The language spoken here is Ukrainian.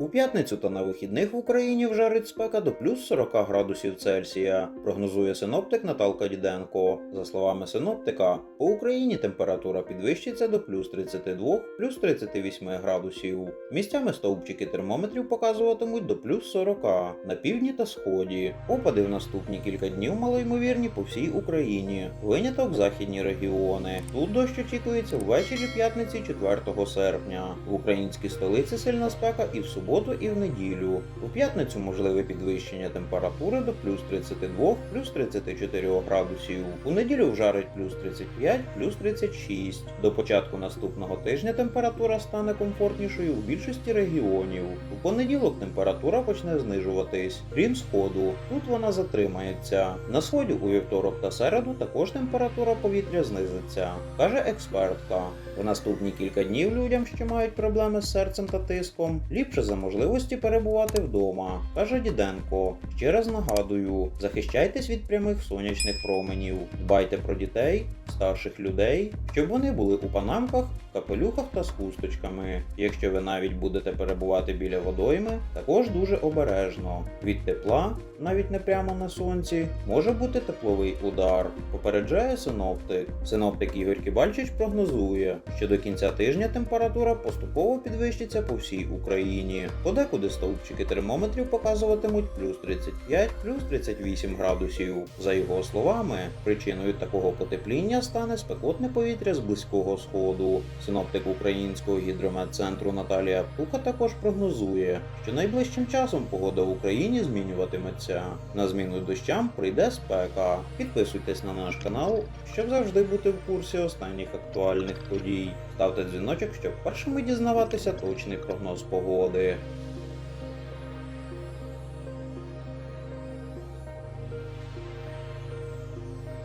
У п'ятницю та на вихідних в Україні вжарить спека до плюс 40 градусів Цельсія, прогнозує синоптик Наталка Діденко. За словами синоптика, по Україні температура підвищиться до плюс 32, плюс 38 градусів. Місцями стовпчики термометрів показуватимуть до плюс 40 на півдні та сході. Опади в наступні кілька днів малоймовірні по всій Україні. Виняток західні регіони. Тут дощ очікується ввечері п'ятниці 4 серпня. В українській столиці сильна спека і в суботу, і в неділю. У п'ятницю можливе підвищення температури до плюс 32, плюс 34 градусів. У неділю вжарить плюс 35, плюс 36. До початку наступного тижня температура стане комфортнішою у більшості регіонів. У понеділок температура почне знижуватись, крім сходу. Тут вона затримається. На сході у вівторок та середу також температура повітря знизиться, каже експертка. В наступні кілька днів людям, що мають проблеми з серцем та тиском, ліпше за можливості перебувати вдома, каже Діденко. Ще раз нагадую: захищайтесь від прямих сонячних променів, дбайте про дітей, старших людей, щоб вони були у панамках, капелюхах та з хусточками. Якщо ви навіть будете перебувати біля водойми, також дуже обережно. Від тепла, навіть не прямо на сонці, може бути тепловий удар. Попереджає синоптик. Синоптик Ігор Кібальчич прогнозує, що до кінця тижня температура поступово підвищиться по всій Україні. Подекуди стовпчики термометрів показуватимуть плюс 35, плюс 38 градусів. За його словами, причиною такого потепління стане спекотне повітря з близького сходу. Синоптик українського гідрометцентру Наталія Птуха також прогнозує, що найближчим часом погода в Україні змінюватиметься. На зміну дощам прийде спека. Підписуйтесь на наш канал, щоб завжди бути в курсі останніх актуальних подій. Ставте дзвіночок, щоб першими дізнаватися точний прогноз погоди.